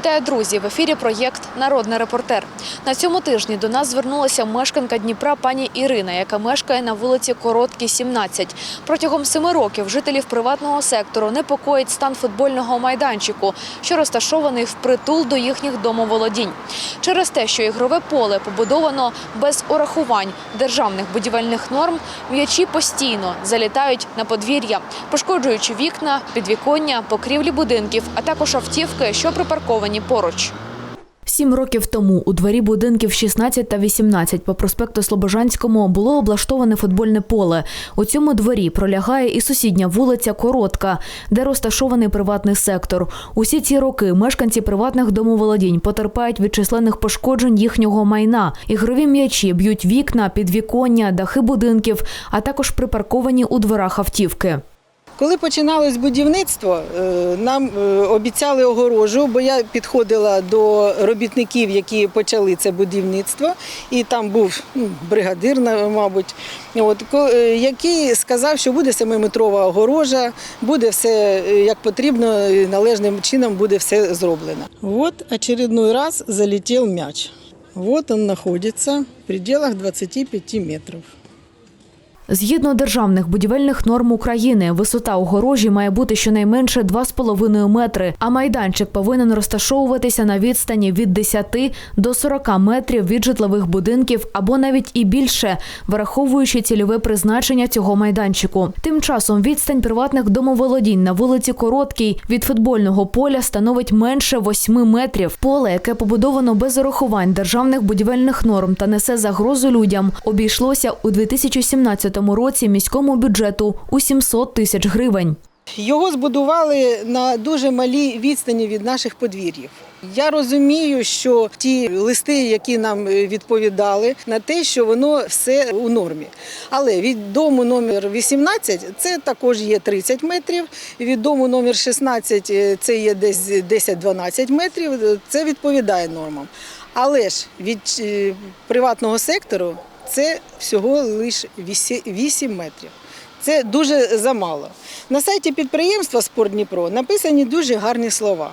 Вітаю, друзі! В ефірі проєкт Народний репортер. На цьому тижні до нас звернулася мешканка Дніпра пані Ірина, яка мешкає на вулиці Короткій, 17. Протягом семи років жителів приватного сектору непокоїть стан футбольного майданчику, що розташований впритул до їхніх домоволодінь. Через те, що ігрове поле побудовано без урахувань державних будівельних норм, м'ячі постійно залітають на подвір'я, пошкоджуючи вікна, підвіконня, покрівлі будинків, а також автівки, що припарковані поруч. Сім років тому у дворі будинків 16 та 18 по проспекту Слобожанському було облаштоване футбольне поле. У цьому дворі пролягає і сусідня вулиця Коротка, де розташований приватний сектор. Усі ці роки мешканці приватних домоволодінь потерпають від численних пошкоджень їхнього майна. Ігрові м'ячі б'ють вікна, підвіконня, дахи будинків, а також припарковані у дворах автівки. Коли починалось будівництво, е, нам е, обіцяли огорожу, бо я підходила до робітників, які почали це будівництво, і там був ну, бригадир, мабуть, от, е, який сказав, що буде семиметрова огорожа, буде все як потрібно, належним чином буде все зроблено. От очередной раз залетів м'яч. Вот он знаходиться в пределах 25 метрів. Згідно державних будівельних норм України, висота огорожі має бути щонайменше 2,5 метри, а майданчик повинен розташовуватися на відстані від 10 до 40 метрів від житлових будинків або навіть і більше, враховуючи цільове призначення цього майданчику. Тим часом відстань приватних домоволодінь на вулиці Короткій від футбольного поля становить менше 8 метрів. Поле, яке побудовано без урахувань державних будівельних норм та несе загрозу людям, обійшлося у 2017 році міському бюджету у 700 тисяч гривень. Його збудували на дуже малій відстані від наших подвір'їв. Я розумію, що ті листи, які нам е, відповідали, на те, що воно все у нормі. Але від дому номер 18 це також є 30 метрів. Від дому номер 16 е, це є десь 10-12 метрів. Це відповідає нормам. Але ж від е, приватного сектору це всього лише 8 метрів. Це дуже замало. На сайті підприємства Спорт Дніпро написані дуже гарні слова.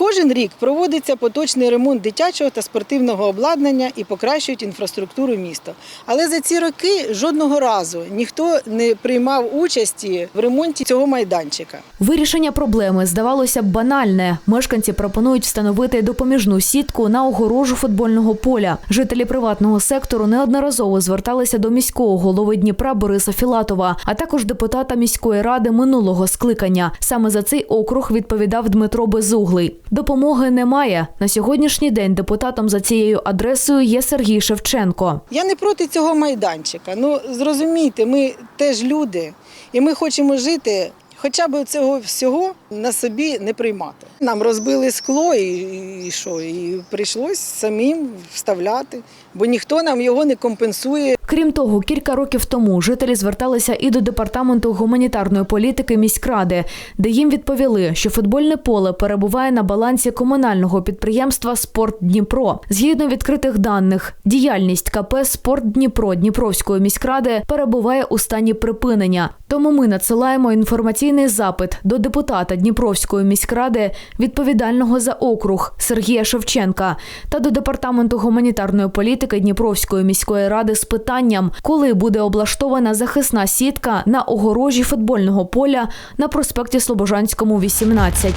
Кожен рік проводиться поточний ремонт дитячого та спортивного обладнання і покращують інфраструктуру міста. Але за ці роки жодного разу ніхто не приймав участі в ремонті цього майданчика. Вирішення проблеми здавалося б банальне. Мешканці пропонують встановити допоміжну сітку на огорожу футбольного поля. Жителі приватного сектору неодноразово зверталися до міського голови Дніпра Бориса Філатова, а також депутата міської ради минулого скликання. Саме за цей округ відповідав Дмитро Безуглий. Допомоги немає. На сьогоднішній день депутатом за цією адресою є Сергій Шевченко. Я не проти цього майданчика. Ну зрозумійте, ми теж люди, і ми хочемо жити. Хоча б цього всього на собі не приймати. Нам розбили скло і, і що? І прийшлось самим вставляти, бо ніхто нам його не компенсує. Крім того, кілька років тому жителі зверталися і до департаменту гуманітарної політики міськради, де їм відповіли, що футбольне поле перебуває на балансі комунального підприємства Спорт Дніпро. Згідно відкритих даних, діяльність КП Спорт Дніпро Дніпровської міськради перебуває у стані припинення. Тому ми надсилаємо інформаційний запит до депутата Дніпровської міськради, відповідального за округ Сергія Шевченка, та до департаменту гуманітарної політики Дніпровської міської ради з питанням, коли буде облаштована захисна сітка на огорожі футбольного поля на проспекті Слобожанському, 18.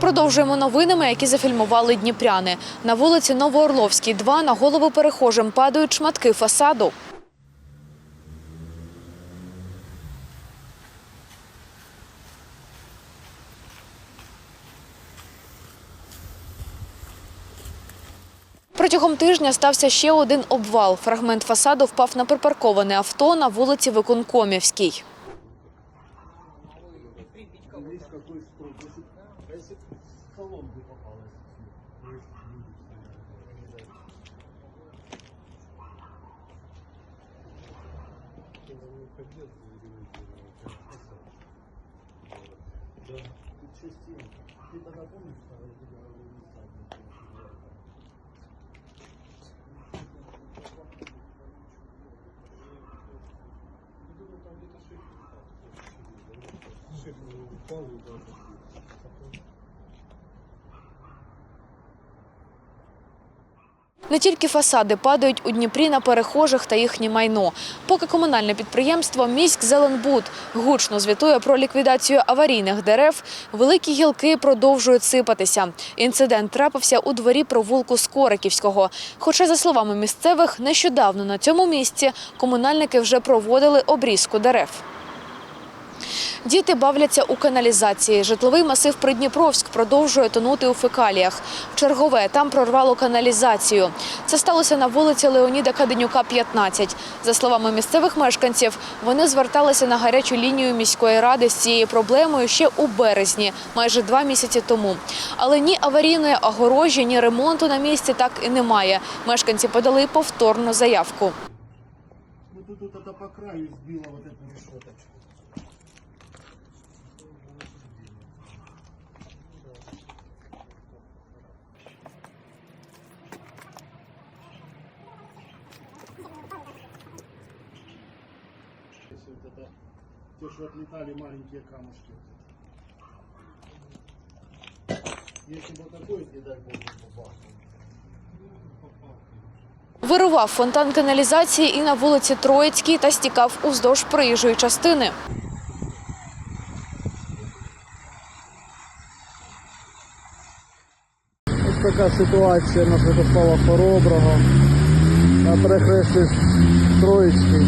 Продовжуємо новинами, які зафільмували дніпряни. На вулиці Новоорловській, 2 на голову перехожим падають шматки фасаду. тижня стався ще один обвал. Фрагмент фасаду впав на припарковане авто на вулиці Виконкомівській. Ты тогда помнишь, что я говорил? Не тільки фасади падають у Дніпрі на перехожих та їхнє майно. Поки комунальне підприємство «Міськ Зеленбуд» гучно звітує про ліквідацію аварійних дерев, великі гілки продовжують сипатися. Інцидент трапився у дворі провулку Скориківського. Хоча, за словами місцевих, нещодавно на цьому місці комунальники вже проводили обрізку дерев. Діти бавляться у каналізації. Житловий масив Придніпровськ продовжує тонути у фекаліях. Чергове там прорвало каналізацію. Це сталося на вулиці Леоніда Каденюка, 15. За словами місцевих мешканців, вони зверталися на гарячу лінію міської ради з цією проблемою ще у березні, майже два місяці тому. Але ні аварійної огорожі, ні ремонту на місці так і немає. Мешканці подали повторну заявку. Тут по краю сбило вот эту решеточку. Это, те, что отлетали маленькие камушки. Если бы такой, не дай бог, бабахнул. Вирував фонтан каналізації і на вулиці Троїцькій та стікав уздовж проїжджої частини. Ось така ситуація на Святослава Хороброго на перехресті Троїцький.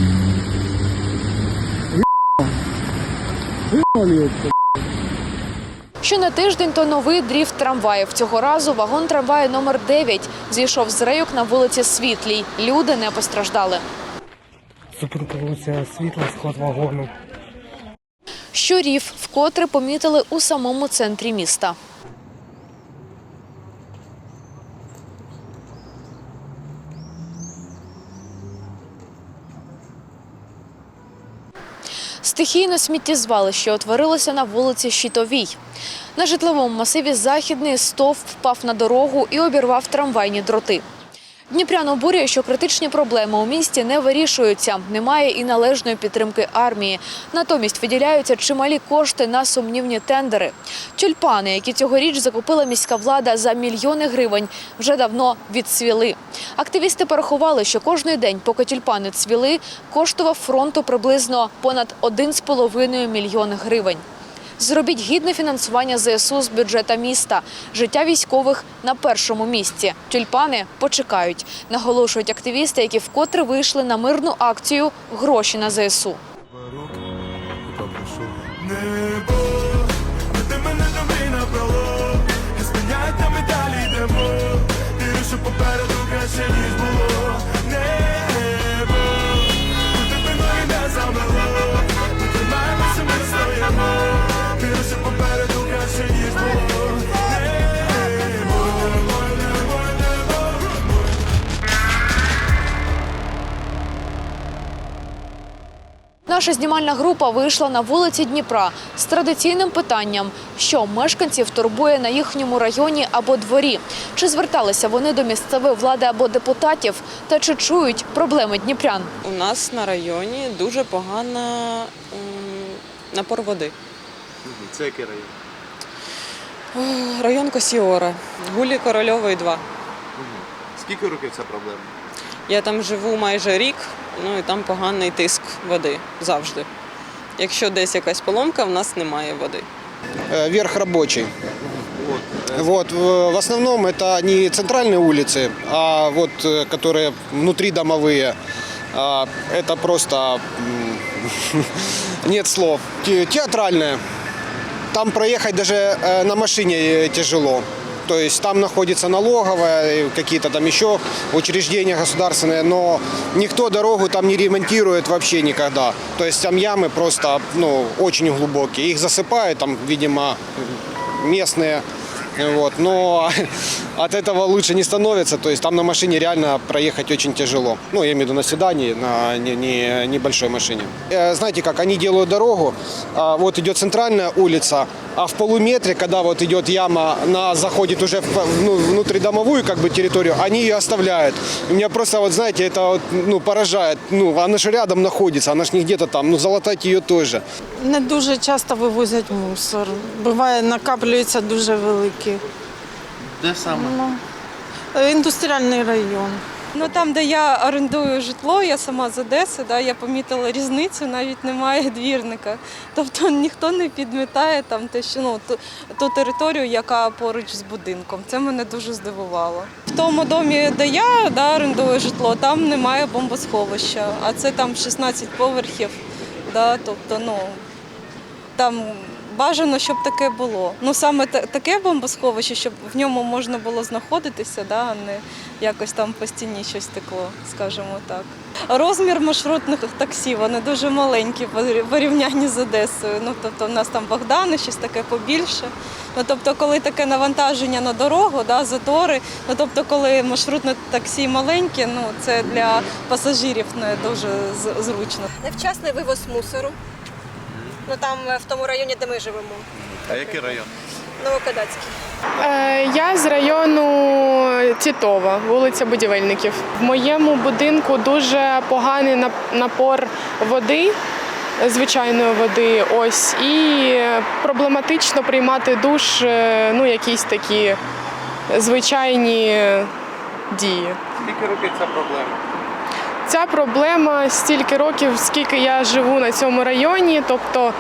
Що на тиждень, то новий дріфт трамваїв. Цього разу вагон трамваю номер 9 зійшов з рейок на вулиці Світлій. Люди не постраждали. Зупинка світло, сход вагону. Щурів вкотре помітили у самому центрі міста. Стихійне сміттєзвалище утворилося на вулиці Щитовій. На житловому масиві Західний стовп впав на дорогу і обірвав трамвайні дроти. Дніпрян обурює, що критичні проблеми у місті не вирішуються. Немає і належної підтримки армії. Натомість виділяються чималі кошти на сумнівні тендери. Тюльпани, які цьогоріч закупила міська влада за мільйони гривень, вже давно відцвіли. Активісти порахували, що кожний день, поки тюльпани цвіли, коштував фронту приблизно понад 1,5 мільйон гривень. Зробіть гідне фінансування ЗСУ з бюджета міста. Життя військових на першому місці. Тюльпани почекають, наголошують активісти, які вкотре вийшли на мирну акцію Гроші на ЗСУ. Попереду краще, ніж було Наша знімальна група вийшла на вулиці Дніпра з традиційним питанням, що мешканців турбує на їхньому районі або дворі. Чи зверталися вони до місцевої влади або депутатів, та чи чують проблеми дніпрян? У нас на районі дуже погана напор води. Це який район? Район Косіора, Гулі Корольової 2. Скільки років ця проблема? Я там живу майже рік, ну і там поганий тиск води завжди. Якщо десь якась поломка, в нас немає води. Э, верх рабочий. Вот, в в основном это не центральные улицы, а вот э, которые внутри домовые. А, Это просто м, нет слов. Те- Театральная. Там проехать даже э, на машине э, тяжело. То есть там находится налоговая, и какие-то там еще учреждения государственные, но никто дорогу там не ремонтирует вообще никогда. То есть там ямы просто ну, очень глубокие. Их засыпают там, видимо, местные. Вот. Но от этого лучше не становится. То есть там на машине реально проехать очень тяжело. Ну, я имею в виду на седане, на не, не- небольшой машине. Э, Знаете как, они делают дорогу, а, вот идет центральная улица, а в полуметре, когда вот идет яма, она заходит уже в ну, внутридомовую как бы территорию, они ее оставляют. И меня просто, вот знаете, это вот, ну, поражает. Ну, она же рядом находится, она же не где-то там, ну, залатать ее тоже. Не дуже часто вивозять мусор. Буває, накаплюються дуже великі. Де саме? Ну, Індустріальний район. Ну там, де я орендую житло, я сама з Одеси, да, я помітила різницю, навіть немає двірника. Тобто ніхто не підмітає там те, що ну ту, ту територію, яка поруч з будинком. Це мене дуже здивувало. В тому домі, де я да, орендую житло, там немає бомбосховища, а це там 16 поверхів. Да, тобто, ну там бажано, щоб таке було. Ну саме таке бомбосховище, щоб в ньому можна було знаходитися, да, а не якось там по стіні щось текло, скажімо так. Розмір маршрутних таксі вони дуже маленькі в порівнянні з Одесою. Ну тобто, в нас там Богдани, щось таке побільше. Ну тобто, коли таке навантаження на дорогу, да, затори. Ну тобто, коли маршрутне таксі маленьке, ну це для пасажирів не дуже зручно. Невчасний вивоз мусору. Ну там е, в тому районі, де ми живемо, А який район? Новокадацький. Е, Я з району Тітова, вулиця Будівельників. В моєму будинку дуже поганий напор води, звичайної води. Ось і проблематично приймати душ, е, ну якісь такі звичайні дії. Скільки років ця проблема? Ця проблема стільки років, скільки я живу на цьому районі, тобто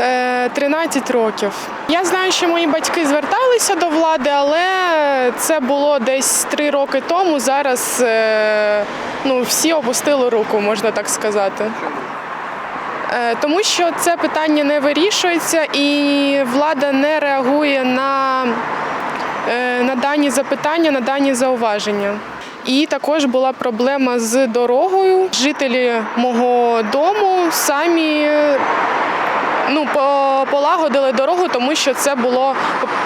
е, 13 років. Я знаю, що мої батьки зверталися до влади, але це було десь 3 роки тому. Зараз е, ну, всі опустили руку, можна так сказати. Е, Тому що це питання не вирішується і влада не реагує на, е, на дані запитання, на дані зауваження. І також була проблема з дорогою. Жителі мого дому самі ну, полагодили дорогу, тому що це було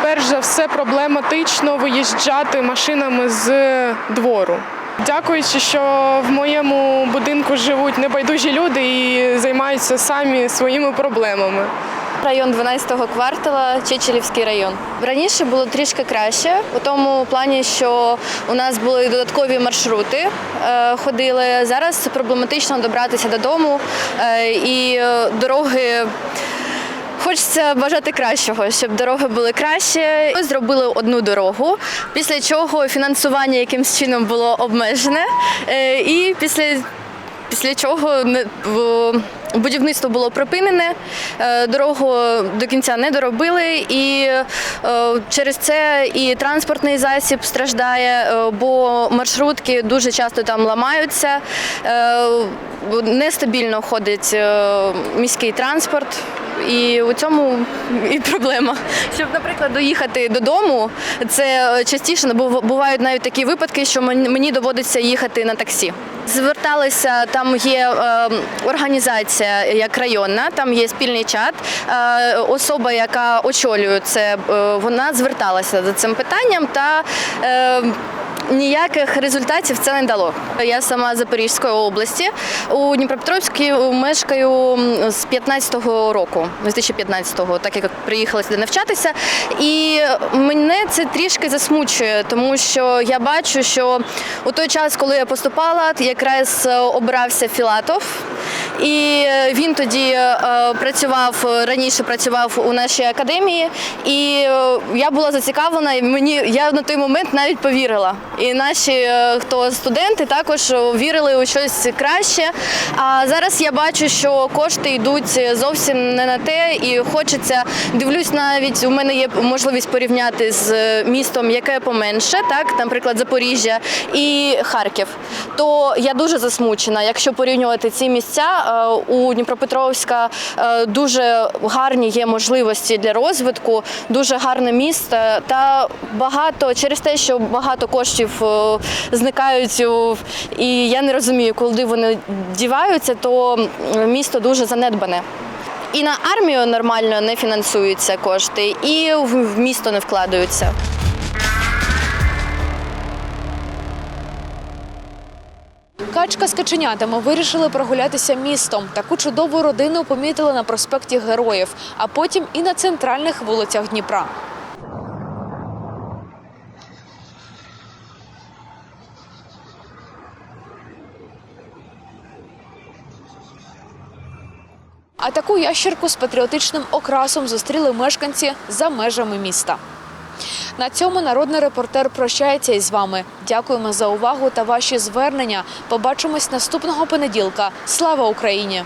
перш за все проблематично виїжджати машинами з двору. Дякуючи, що в моєму будинку живуть небайдужі люди і займаються самі своїми проблемами. Район 12-го квартала, Чечелівський район. Раніше було трішки краще, у тому плані, що у нас були додаткові маршрути, е, ходили. Зараз проблематично добратися додому е, і е, дороги. Хочеться бажати кращого, щоб дороги були краще. Ми зробили одну дорогу, після чого фінансування якимсь чином було обмежене. І після після чого будівництво було припинене, е, дорогу до кінця не доробили, і е, через це і транспортний засіб страждає, е, бо маршрутки дуже часто там ламаються, нестабільно ходить е, міський транспорт. І у цьому і проблема. Щоб, наприклад, доїхати додому, це частіше бувають навіть такі випадки, що мені доводиться їхати на таксі. Зверталися, там є е, організація як районна, там є спільний чат. Е, особа, яка очолює це, е, вона зверталася за цим питанням та. Е, Ніяких результатів це не дало. Я сама з Запорізької області. У Дніпропетровській мешкаю з 15-го року, 2015-го, так як приїхала сюди навчатися. І мене це трішки засмучує, тому що я бачу, що у той час, коли я поступала, якраз обрався Філатов. І він тоді е, працював раніше працював у нашій академії, і е, я була зацікавлена. І мені я на той момент навіть повірила. І наші е, хто студенти також вірили у щось краще. А зараз я бачу, що кошти йдуть зовсім не на те, і хочеться дивлюсь, навіть у мене є можливість порівняти з містом, яке поменше, так, наприклад, Запоріжжя і Харків. То я дуже засмучена, якщо порівнювати ці місця. Е, У Дніпропетровська е, дуже гарні є можливості для розвитку, дуже гарне місто та багато через те, що багато коштів е, зникають, і я не розумію, куди вони діваються, то місто дуже занедбане. І на армію нормально не фінансуються кошти, і в місто не вкладаються. Качка з каченятами вирішили прогулятися містом. Таку чудову родину помітили на проспекті Героїв, а потім і на центральних вулицях Дніпра. А таку ящерку з патріотичним окрасом зустріли мешканці за межами міста. На цьому народний репортер прощається із вами. Дякуємо за увагу та ваші звернення. Побачимось наступного понеділка. Слава Україні!